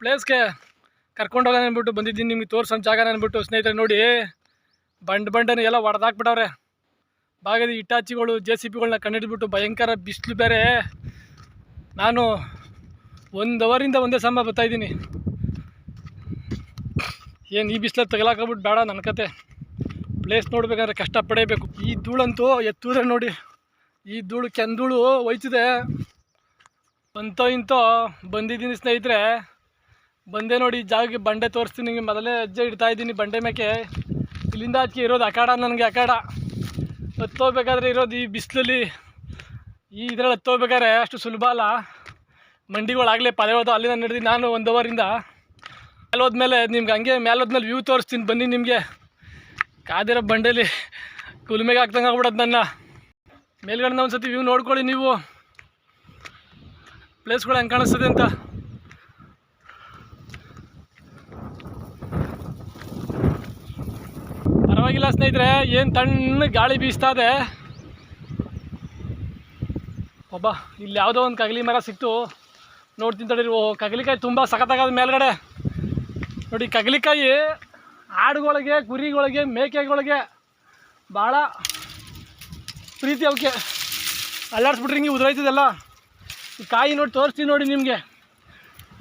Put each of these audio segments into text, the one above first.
ಪ್ಲೇಸ್ಗೆ ಕರ್ಕೊಂಡೋಗೋಣ ಅಂದ್ಬಿಟ್ಟು ಬಂದಿದ್ದೀನಿ. ನಿಮಗೆ ತೋರ್ಸೋ ಜಾಗ ಅಂದ್ಬಿಟ್ಟು ಸ್ನೇಹಿತರೆ ನೋಡಿ. ಬಂಡ್ ಬಂಡನ ಎಲ್ಲ ಹೊಡೆದಾಕ್ಬಿಟ್ಟವ್ರೆ ಭಾಗದ ಇಟಾಚಿಗಳು, ಜೆ ಸಿ ಪಿಗಳನ್ನ ಕಂಡಿಡ್ಬಿಟ್ಟು ಭಯಂಕರ ಬಿಸಿಲು ಬೇರೆ. ನಾನು ಒಂದು ಅವರಿಂದ ಒಂದೇ ಸಮ ಬರ್ತಾಯಿದ್ದೀನಿ ಏನು ಈ ಬಿಸಿಲಲ್ಲಿ ತಗಲಾಕಬಿಟ್ಟು ಬೇಡ ನನ್ನ ಕತೆ. ಪ್ಲೇಸ್ ನೋಡ್ಬೇಕಂದ್ರೆ ಕಷ್ಟ ಪಡೇಬೇಕು ಈ ಧೂಳಂತೂ ಎತ್ತೂರೆ ನೋಡಿ. ಈ ಧೂಳು ಕೆಂದೂಳು ಹೋಯ್ತಿದೆ. ಅಂತೋ ಇಂತೋ ಬಂದಿದ್ದೀನಿ ಸ್ನೇಹಿತರೆ. ಬಂದೆ ನೋಡಿ, ಜಾಗಕ್ಕೆ ಬಂಡೆ ತೋರಿಸ್ತೀನಿ ನಿಮಗೆ. ಮೊದಲೇ ಹೆಜ್ಜೆ ಇಡ್ತಾ ಇದ್ದೀನಿ ಬಂಡೆ ಮೇಕೆ. ಇಲ್ಲಿಂದ ಅದಕ್ಕೆ ಇರೋದು ಅಖಾಡ, ನನಗೆ ಅಖಾಡ. ಹತ್ತೋಗ್ಬೇಕಾದ್ರೆ ಇರೋದು ಈ ಬಿಸಿಲಲ್ಲಿ. ಈ ಇದ್ರಲ್ಲಿ ಹತ್ತೋಗ್ಬೇಕಾದ್ರೆ ಅಷ್ಟು ಸುಲಭ ಅಲ್ಲ. ಮಂಡಿಗಳಾಗಲೇ ಪದೇ ಹೋದ ಅಲ್ಲಿಂದ ನಡೆದಿ ನಾನು ಒಂದು ಅವರಿಂದ. ಮೇಲೆ ಹೋದ್ಮೇಲೆ ನಿಮ್ಗೆ ಹಂಗೆ ಮೇಲೆ ಹೋದ್ಮೇಲೆ ವ್ಯೂ ತೋರಿಸ್ತೀನಿ ಬನ್ನಿ ನಿಮಗೆ. ಕಾದಿರೋ ಬಂಡೆಲಿ ಕುಲುಮೆಗೆ ಹಾಕ್ದಂಗೆ ಆಗ್ಬಿಡೋದು ನನ್ನ. ಮೇಲ್ಗಡೆ ಒಂದು ಸತಿ ವ್ಯೂ ನೋಡ್ಕೊಳ್ಳಿ ನೀವು. ಪ್ಲೇಸ್ಗಳು ಹೆಂಗೆ ಕಾಣಿಸ್ತದೆ ಅಂತ. ಪರವಾಗಿಲ್ಲ ಸ್ನೇಹಿತರೆ, ಏನು ತಣ್ಣ ಗಾಳಿ ಬೀಸ್ತಾ ಇದೆ. ಒಬ್ಬ, ಇಲ್ಲಿ ಯಾವುದೋ ಒಂದು ಕಗಲಿ ಮರ ಸಿಕ್ತು. ನೋಡ್ತೀನಿ ತಡೀರಿ ಓ ಕಗಲಿಕಾಯಿ ತುಂಬ ಸಖತ್ತಾಗದ ಮೇಲ್ಗಡೆ. ನೋಡಿ, ಕಗಲಿಕಾಯಿ ಆಡುಗಳಿಗೆ, ಕುರಿಗಳಿಗೆ, ಮೇಕೆಗಳಿಗೆ ಭಾಳ ಪ್ರೀತಿ ಅವಕ್ಕೆ ಅಲ್ಲಾಡ್ಸ್ಬಿಟ್ರಿ ಹಿಂಗೆ ಉದುರೈತದಲ್ಲ ಈ ಕಾಯಿ ನೋಡಿ, ತೋರಿಸ್ತೀನಿ ನೋಡಿ ನಿಮಗೆ.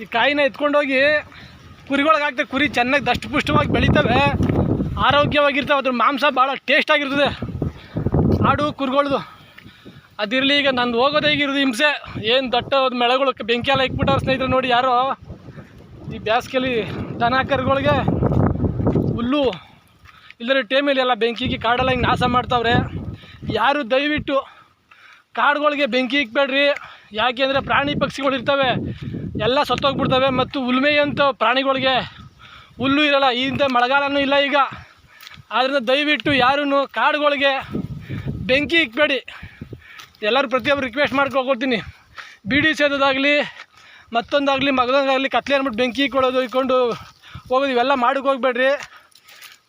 ಈ ಕಾಯಿನ ಎತ್ಕೊಂಡೋಗಿ ಕುರಿಗಳಿಗೆ ಹಾಕ್ತಾರೆ ಕುರಿ ಚೆನ್ನಾಗಿ ದಷ್ಟಪುಷ್ಟವಾಗಿ ಬೆಳಿತವೆ. ಆರೋಗ್ಯವಾಗಿರ್ತವೆ, ಅದ್ರ ಮಾಂಸ ಭಾಳ ಟೇಸ್ಟಾಗಿರ್ತದೆ ಆಡು, ಕುರುಗಳ್ದು. ಅದಿರಲಿ ಈಗ ನಂದು ಹೋಗೋದೇ ಈಗಿರೋದು ಹಿಂಸೆ. ಏನು ದಟ್ಟ ಮೆಳಗಳು ಬೆಂಕಿ ಎಲ್ಲ ಇಕ್ಬಿಟ್ಟವ್ರು ಸ್ನೇಹಿತರು ನೋಡಿ ಯಾರೋ. ಈ ಬೇಸಿಗೆಲಿ ದನ ಕರುಗಳಿಗೆ ಹುಲ್ಲು ಇಲ್ಲದ್ರೆ ಟೈಮಲ್ಲಿ ಎಲ್ಲ ಬೆಂಕಿಗೆ ಕಾಡೆಲ್ಲ ಹಿಂಗೆ ನಾಶ ಮಾಡ್ತಾವ್ರೆ. ಯಾರು ದಯವಿಟ್ಟು ಕಾಡುಗಳಿಗೆ ಬೆಂಕಿ ಇಕ್ಬೇಡ್ರಿ. ಯಾಕೆ ಅಂದರೆ ಪ್ರಾಣಿ ಪಕ್ಷಿಗಳು ಇರ್ತವೆ. ಎಲ್ಲ ಸತ್ತೋಗ್ಬಿಡ್ತವೆ ಮತ್ತು ಉಲ್ಮೆಯಂಥ ಪ್ರಾಣಿಗಳಿಗೆ ಹುಲ್ಲು ಇರಲ್ಲ. ಇಂಥ ಮಳೆಗಾಲನೂ ಇಲ್ಲ ಈಗ. ಆದ್ದರಿಂದ ದಯವಿಟ್ಟು ಯಾರೂ ಕಾಡುಗಳಿಗೆ ಬೆಂಕಿ ಇಕ್ಬೇಡಿ. ಎಲ್ಲರೂ ಪ್ರತಿಯೊಬ್ಬರು ರಿಕ್ವೆಸ್ಟ್ ಮಾಡ್ಕೊಳ್ತೀನಿ ಬೀಡಿ ಸೇದೋದಾಗಲಿ, ಮತ್ತೊಂದಾಗಲಿ, ಮಗದೊಂದಾಗಲಿ ಕತ್ಲೆ ಅಂದ್ಬಿಟ್ಟು ಬೆಂಕಿ ಇಕ್ಕೊಳ್ಳೋದು ಇಕ್ಕೊಂಡು ಹೋಗೋದು, ಇವೆಲ್ಲ ಮಾಡಕ್ಕೆ ಹೋಗ್ಬೇಡ್ರಿ.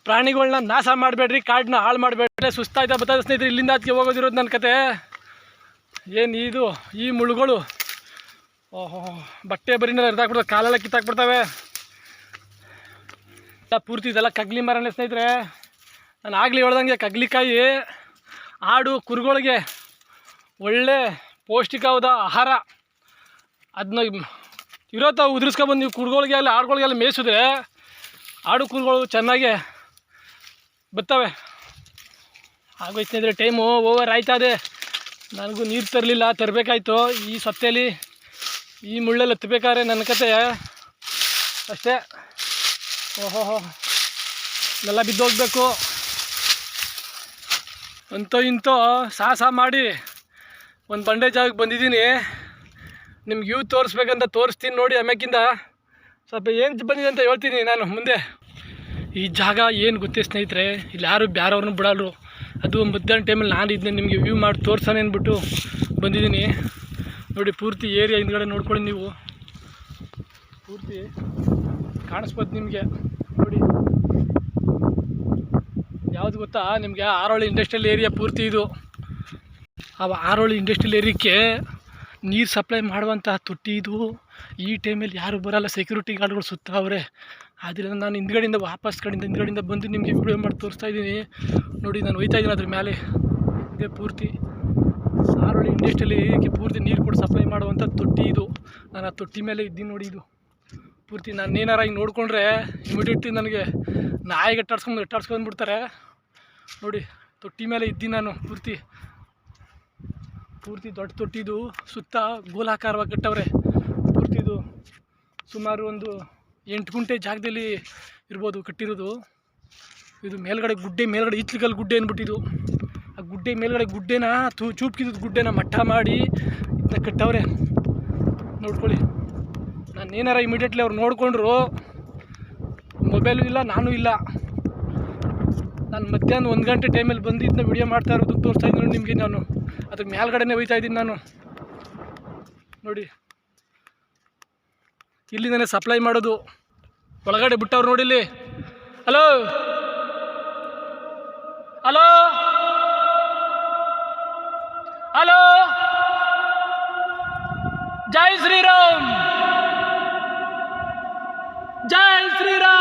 ಪ್ರಾಣಿಗಳನ್ನ ನಾಶ ಮಾಡಬೇಡ್ರಿ ಕಾಡನ್ನ ಹಾಳು ಮಾಡಬೇಡ್ರಿ. ಸುಸ್ತಾಯ್ತಾ ಬರ್ತದೆ ಸ್ನೇಹಿತರೆ, ಇಲ್ಲಿಂದ ಅದಕ್ಕೆ ಹೋಗೋದಿರೋದು ನನ್ನ ಕತೆ. ಏನು ಇದು, ಈ ಮುಳುಗಳು ಓಹೋ, ಬಟ್ಟೆ ಬರೀನೆಲ್ಲ ಹರಿದಾಕ್ಬಿಡ್ತವೆ ಕಾಲೆಲ್ಲ ಕಿತ್ತಾಕ್ಬಿಡ್ತವೆ. ಪೂರ್ತಿ ಇದೆಲ್ಲ ಕಗ್ಲಿ ಮರನೇ ಸ್ನೇಹಿತರೆ. ನಾನು ಆಗಲಿ ಹೇಳ್ದಂಗೆ ಕಗ್ಲಿಕಾಯಿ, ಆಡು, ಕುರುಗಳಿಗೆ ಒಳ್ಳೆ ಪೌಷ್ಟಿಕವಾದ ಆಹಾರ. ಅದನ್ನ ಇರೋತ ಉದುರಿಸ್ಕೊಬಂದು ನೀವು ಕುರುಗಳಿಗೆ ಅಲ್ಲಿ ಆಡುಗಳಿಗೆಲ್ಲ ಮೇಯಿಸಿದ್ರೆ ಆಡು, ಕುರುಗಳು ಚೆನ್ನಾಗಿ ಬರ್ತವೆ ಆಗೋಯ್ತು ಸ್ನೇಹಿತರೆ ಟೈಮು ಓವರ್ ಆಯ್ತದೆ. ನನಗೂ ನೀರು ತರಲಿಲ್ಲ, ತರಬೇಕಾಯ್ತು. ಈ ಸತ್ತೆಯಲ್ಲಿ ಈ ಮುಳ್ಳಲ್ಲಿ ಹತ್ತಬೇಕಾದ್ರೆ ನನ್ನ ಕತೆ ಅಷ್ಟೇ. ಓಹೋ ಎಲ್ಲ ಬಿದ್ದೋಗ್ಬೇಕು. ಅಂತೂ ಇಂತೂ ಸಾಹಸ ಮಾಡಿ. ಒಂದು ಬಂಡೆ ಜಾಗಕ್ಕೆ ಬಂದಿದ್ದೀನಿ. ನಿಮ್ಗೆ ಇವು ತೋರಿಸ್ಬೇಕಂತ ತೋರಿಸ್ತೀನಿ ನೋಡಿ ಆಮ್ಯಾಕಿಂದ ಸ್ವಲ್ಪ ಏನು ಬಂದಿದೆ ಅಂತ ಹೇಳ್ತೀನಿ ನಾನು ಮುಂದೆ. ಈ ಜಾಗ ಏನು ಗೊತ್ತೇ ಸ್ನೇಹಿತರೆ, ಇಲ್ಲಿ ಯಾರು ಬ್ಯಾರವ್ರನ್ನೂ ಬಿಡಲ್ರು. ಅದು ಮಧ್ಯಾಹ್ನ ಟೈಮಲ್ಲಿ ನಾನು ಇದ್ದೀನಿ ನಿಮಗೆ ವ್ಯೂ ಮಾಡಿ ತೋರ್ಸೋಣ ಅಂದ್ಬಿಟ್ಟು ಬಂದಿದ್ದೀನಿ. ನೋಡಿ, ಪೂರ್ತಿ ಏರಿಯಾ ಹಿಂದ್ಗಡೆ ನೋಡ್ಕೊಳ್ಳಿ ನೀವು. ಪೂರ್ತಿ ಕಾಣಿಸ್ಬೋದು ನಿಮಗೆ. ನೋಡಿ. ಯಾವುದು ಗೊತ್ತಾ? ನಿಮಗೆ ಆರೋಳಿ ಇಂಡಸ್ಟ್ರಿಯಲ್ ಏರಿಯಾ ಪೂರ್ತಿ ಇದು. ಆ ಆರೋಳಿ ಇಂಡಸ್ಟ್ರಿಯಲ್ ಏರಿಯಾಕ್ಕೆ ನೀರು ಸಪ್ಲೈ ಮಾಡುವಂತಹ ತೊಟ್ಟಿ ಇದು. ಈ ಟೈಮಲ್ಲಿ ಯಾರು ಬರಲ್ಲ ಸೆಕ್ಯೂರಿಟಿ ಗಾರ್ಡ್ಗಳು ಸುತ್ತ ಅವರೇ. ಆದ್ದರಿಂದ ನಾನು ಹಿಂದ್ಗಡೆಯಿಂದ ವಾಪಸ್ ಕಡೆಯಿಂದ ಹಿಂದ್ಗಡೆಯಿಂದ ಬಂದು ನಿಮಗೆ ವಿಡಿಯೋ ಮಾಡಿ ತೋರಿಸ್ತಾ ಇದ್ದೀನಿ. ನೋಡಿ, ನಾನು ಹೋಯ್ತಾ ಇದ್ದೀನಿ ಅದ್ರ ಮೇಲೆ ಇದೇ ಪೂರ್ತಿ. ಆರೋಳಿ ಇಂಡಸ್ಟ್ರಿಯಲ್ ಏರಿಯಾಕ್ಕೆ ಪೂರ್ತಿ ನೀರು ಕೂಡ ಸಪ್ಲೈ ಮಾಡುವಂಥ ತೊಟ್ಟಿ ಇದು. ನಾನು ಆ ತೊಟ್ಟಿ ಮೇಲೆ ಇದ್ದೀನಿ ನೋಡಿ ಇದು. ಪೂರ್ತಿ ನಾನು ಏನಾರ ಹಿಂಗೆ ನೋಡಿಕೊಂಡ್ರೆ ಇಮಿಡಿಯೇಟ್ಲಿ ನನಗೆ ನಾಯಿಗೆ ಅಟ್ಟಾಡ್ಸ್ಕೊಂಡು ಅಟ್ಟಾಡ್ಸ್ಕೊಂಡ್ಬಿಡ್ತಾರೆ ನೋಡಿ, ತೊಟ್ಟಿ ಮೇಲೆ ಇದ್ದೀನಿ ನಾನು ಪೂರ್ತಿ. ಪೂರ್ತಿ ದೊಡ್ಡ ತೊಟ್ಟಿದು, ಸುತ್ತ ಗೋಲಾಕಾರವಾಗಿ ಕಟ್ಟವ್ರೆ. ಪೂರ್ತಿದು ಸುಮಾರು ಒಂದು ಎಂಟು ಗುಂಟೆ ಜಾಗದಲ್ಲಿ ಇರ್ಬೋದು ಕಟ್ಟಿರೋದು. ಇದು ಮೇಲ್ಗಡೆ ಗುಡ್ಡೆ, ಮೇಲ್ಗಡೆ ಇತ್ಲಿಗಲ್ ಗುಡ್ಡೆ ಅಂದ್ಬಿಟ್ಟಿದ್ದು ಆ ಗುಡ್ಡೆ ಮೇಲ್ಗಡೆ ಗುಡ್ಡೆನ, ತೂ ಚೂಪ್ಕಿದ್ದು ಗುಡ್ಡೆನ ಮಠ ಮಾಡಿ ಇದನ್ನ ಕಟ್ಟವ್ರೆ. ನೋಡ್ಕೊಳ್ಳಿ. ನಾನು ಏನಾರ ಇಮಿಡಿಯೇಟ್ಲಿ ಅವ್ರು ನೋಡಿಕೊಂಡ್ರು ಮೊಬೈಲು ಇಲ್ಲ, ನಾನು ಇಲ್ಲ. ನಾನು ಮಧ್ಯಾಹ್ನ ಒಂದು ಗಂಟೆ ಟೈಮಲ್ಲಿ ಬಂದು ಇದನ್ನ ವಿಡಿಯೋ ಮಾಡ್ತಾ ಇರೋದು ತೋರಿಸ್ತಾ ಇದ್ದೀನಿ ನಿಮಗೆ ನಾನು. ಅದ್ರ ಮೇಲ್ಗಡೆನೇ ಹೋಯ್ತಾ ಇದ್ದೀನಿ ನಾನು. ನೋಡಿ. ಇಲ್ಲಿಂದನೇ ಸಪ್ಲೈ ಮಾಡೋದು. ಒಳಗಡೆ ಬಿಟ್ಟವ್ರು ನೋಡಿ ಇಲ್ಲಿ. ಹಲೋ ಹಲೋ ಹಲೋ ಜೈ ಶ್ರೀರಾಮ್ ಜೈ ಶ್ರೀರಾಮ್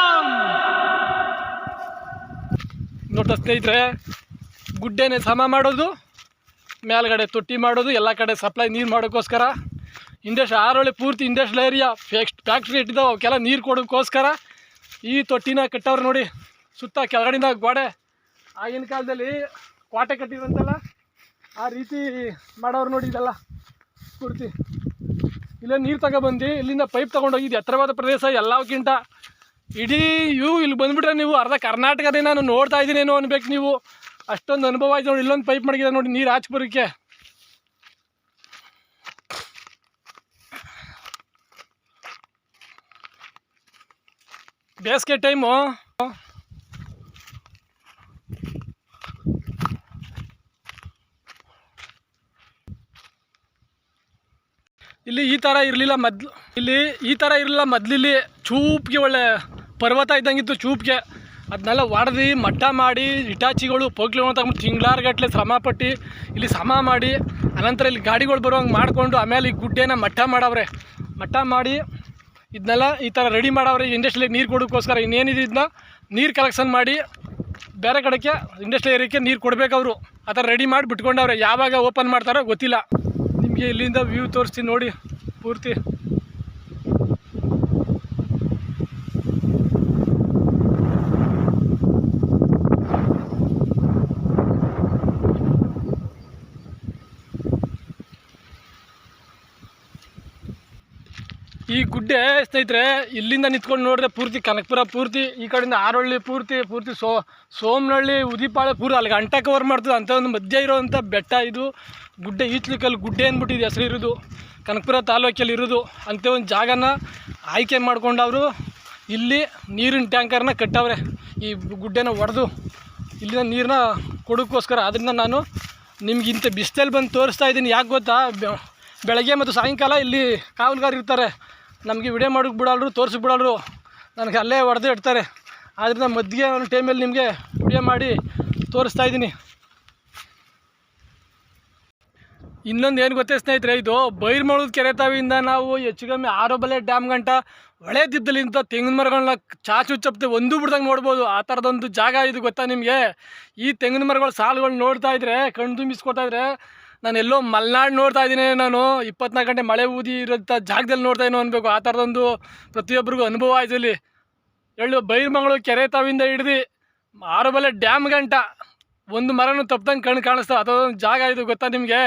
ನೋಡ್ತಾ ಸ್ನೇಹಿತರೆ, ಗುಡ್ಡೆನೇ ಸಮ ಮಾಡೋದು ಮೇಲ್ಗಡೆ ತೊಟ್ಟಿ ಮಾಡೋದು, ಎಲ್ಲ ಕಡೆ ಸಪ್ಲೈ ನೀರು ಮಾಡೋಕ್ಕೋಸ್ಕರ. ಇಂಡಸ್ಟ್ ಆರೋಳಿ ಪೂರ್ತಿ ಇಂಡಸ್ಟ್ರಿಯಲ್ ಏರಿಯಾ ಫೆಕ್ಸ್ಟ್ ಫ್ಯಾಕ್ಟ್ರಿ ಇಟ್ಟಿದ್ದಾವೆ ಅವಕ್ಕೆಲ್ಲ ನೀರು ಕೊಡೋಕ್ಕೋಸ್ಕರ. ಈ ತೊಟ್ಟಿನ ಕಟ್ಟವ್ರು ನೋಡಿ, ಸುತ್ತ ಕೆಳಗಡೆಯಿಂದ ಗೋಡೆ. ಆಗಿನ ಕಾಲದಲ್ಲಿ ಕೋಟೆ ಕಟ್ಟಿದ್ರಂತಲ್ಲ, ಆ ರೀತಿ ಮಾಡೋರು ನೋಡಿ ಇದೆಲ್ಲ, ಪೂರ್ತಿ. ಇಲ್ಲೇ ನೀರು ತಗೊಬಂದು ಇಲ್ಲಿಂದ ಪೈಪ್ ತೊಗೊಂಡೋಗಿದ್ದು, ಎತ್ತರವಾದ ಪ್ರದೇಶ ಎಲ್ಲಕ್ಕಿಂತ ಇಡೀ ಇವು ಇಲ್ಲಿ ಬಂದ್ಬಿಟ್ರೆ ನೀವು ಅರ್ಧ ಕರ್ನಾಟಕದೇ ನಾನು ನೋಡ್ತಾ ಇದ್ದೀನೇನೋ ಅನ್ಬೇಕು ನೀವು. ಅಷ್ಟೊಂದು ಅನುಭವ ಆಯ್ತು ನೋಡಿ, ಇಲ್ಲೊಂದು ಪೈಪ್ ಮಾಡಿಗಿದೆ ನೋಡಿ, ನೀರು ಆಚೆ ಬರೋಕ್ಕೆ ಬೇಸಿಗೆ ಟೈಮು ಇಲ್ಲಿ ಈ ಥರ ಇರಲಿಲ್ಲ ಮೊದ್ಲು ಇಲ್ಲಿ ಈ ಥರ ಇರಲಿಲ್ಲ ಮೊದ್ಲಿಲ್ಲಿ ಚೂಪ್ಗೆ ಒಳ್ಳೆ ಪರ್ವತ ಇದ್ದಂಗಿತ್ತು ಚೂಪ್ಗೆ. ಅದನ್ನೆಲ್ಲ ಒಡೆದು ಮಟ್ಟ ಮಾಡಿ, ಇಟಾಚಿಗಳು, ಪೋಕ್ಲಿಗಳು ತಗೊಂಡು ತಿಂಗ್ಳಾರ್ಗಟ್ಲೆ ಶ್ರಮ ಪಟ್ಟು ಇಲ್ಲಿ ಸಮ ಮಾಡಿ, ಅನಂತರ ಇಲ್ಲಿ ಗಾಡಿಗಳು ಬರುವಂಗೆ ಮಾಡಿಕೊಂಡು ಆಮೇಲೆ ಈ ಗುಡ್ಡೆನ ಮಟ್ಟ ಮಾಡವ್ರೆ. ಮಟ್ಟ ಮಾಡಿ ಇದನ್ನೆಲ್ಲ ಈ ಥರ ರೆಡಿ ಮಾಡವ್ರೆ. ಇಂಡಸ್ಟ್ರಿಯಲ್ಲಿ ನೀರು ಕೊಡೋಕ್ಕೋಸ್ಕರ ಇನ್ನೇನಿದೆ ಇದನ್ನ ನೀರು ಕಲೆಕ್ಷನ್ ಮಾಡಿ ಬೇರೆ ಕಡೆಗೆ ಇಂಡಸ್ಟ್ರಿ ಏರಿಯಾಕ್ಕೆ ನೀರು ಕೊಡಬೇಕು ಅವರು. ಆ ಥರ ರೆಡಿ ಮಾಡಿ ಬಿಟ್ಕೊಂಡವ್ರೆ. ಯಾವಾಗ ಓಪನ್ ಮಾಡ್ತಾರೋ ಗೊತ್ತಿಲ್ಲ. ನಿಮಗೆ ಇಲ್ಲಿಂದ ವ್ಯೂ ತೋರಿಸ್ತೀನಿ ನೋಡಿ. ಪೂರ್ತಿ. ಈ ಗುಡ್ಡೆ ಸ್ನೇಹಿತರೆ, ಇಲ್ಲಿಂದ ನಿಂತ್ಕೊಂಡು ನೋಡಿದ್ರೆ ಪೂರ್ತಿ ಕನಕಪುರ ಪೂರ್ತಿ, ಈ ಕಡೆಯಿಂದ ಆರೊಳ್ಳಿ ಪೂರ್ತಿ ಪೂರ್ತಿ ಸೋ, ಸೋಮನಹಳ್ಳಿ, ಉದಿಪಾಳೆ ಪೂರ್ತಿ ಅಲ್ಲಿಗೆ ಅಂಟ ಕವರ್ ಮಾಡ್ತದೆ. ಅಂತ ಒಂದು ಮಧ್ಯ ಇರೋವಂಥ ಬೆಟ್ಟ ಇದು. ಗುಡ್ಡೆ ಈಚ್ಲಿಕ್ಕಲ್ಲಿ ಗುಡ್ಡೆ ಅಂದ್ಬಿಟ್ಟಿದೆ ಹೆಸರು ಇರೋದು. ಕನಕಪುರ ತಾಲೂಕಲ್ಲಿ ಇರೋದು. ಅಂಥ ಒಂದು ಜಾಗನ ಆಯ್ಕೆ ಮಾಡ್ಕೊಂಡವರು. ಇಲ್ಲಿ ನೀರಿನ ಟ್ಯಾಂಕರ್ನ ಕಟ್ಟವ್ರೆ. ಈ ಗುಡ್ಡೆನ ಒಡೆದು ಇಲ್ಲಿನ ನೀರನ್ನ ಕೊಡೋಕ್ಕೋಸ್ಕರ. ಅದರಿಂದ ನಾನು ನಿಮ್ಗೆ ಇಂಥ ಬಿಸಿಲಲ್ಲಿ ಬಂದು ತೋರಿಸ್ತಾ ಇದ್ದೀನಿ. ಯಾಕೆ ಗೊತ್ತಾ? ಬೆಳಗ್ಗೆ ಮತ್ತು ಸಾಯಂಕಾಲ ಇಲ್ಲಿ ಕಾವಲುಗಾರ ಇರ್ತಾರೆ. ನಮಗೆ ವಿಡಿಯೋ ಮಾಡೋಕೆ ಬಿಡಲ್ರು ತೋರ್ಸಕ್ಕೆ ಬಿಡಲ್ರು. ನನಗೆ ಅಲ್ಲೇ ಹೊಡೆದು ಇಡ್ತಾರೆ. ಆದ್ದರಿಂದ ಮಧ್ಯೆ ಒಂದು ಟೈಮಲ್ಲಿ ನಿಮಗೆ ವಿಡಿಯೋ ಮಾಡಿ ತೋರಿಸ್ತಾ ಇದ್ದೀನಿ. ಇನ್ನೊಂದು ಏನು ಗೊತ್ತೇ ಸ್ನೇಹಿತರೆ, ಇದು ಬೈರ್ಮಳದ ಕೆರೆ ತಾವಿಯಿಂದ ನಾವು ಹೆಚ್ಚು ಕಮ್ಮಿ ಆರೋಬಲೆ ಡ್ಯಾಮ್ ಗಂಟ ದಿಬ್ಬದಲ್ಲಿಂದ ತೆಂಗಿನ ಮರಗಳನ್ನ ಚಾಚು ಚಪ್ತೆ ಒಂದು ಬಿಡ್ದಂಗೆ ನೋಡ್ಬೋದು. ಆ ಥರದೊಂದು ಜಾಗ ಇದು ಗೊತ್ತಾ ನಿಮಗೆ? ಈ ತೆಂಗಿನ ಮರಗಳ ಸಾಲುಗಳು ನೋಡ್ತಾ ಇದ್ರೆ, ಕಣ್ಣು ತುಂಬಿಸ್ಕೊತಾ ಇದ್ರೆ ನಾನು ಎಲ್ಲೋ ಮಲೆನಾಡು ನೋಡ್ತಾ ಇದ್ದೀನಿ ನಾನು. ಇಪ್ಪತ್ನಾಲ್ಕು ಗಂಟೆ ಮಳೆ ಊದಿ ಇರೋಂಥ ಜಾಗದಲ್ಲಿ ನೋಡ್ತಾ ಏನೋ ಅನ್ಬೇಕು. ಆ ಥರದೊಂದು ಪ್ರತಿಯೊಬ್ಬರಿಗೂ ಅನುಭವ ಆಯ್ತು ಇಲ್ಲಿ. ಎಳ್ಳು ಬೈರ್ಮಂಗಳೂರು ಕೆರೆ ತಾವಿಂದ ಹಿಡ್ದು ಆರೋಬಲೆ ಡ್ಯಾಮ್ ಗಂಟ. ಒಂದು ಮರನೂ ತಪ್ಪದಂಗೆ ಕಣ್ಣು ಕಾಣಿಸ್ತಾ ಅದೊಂದು ಜಾಗ ಇದು ಗೊತ್ತಾ ನಿಮಗೆ?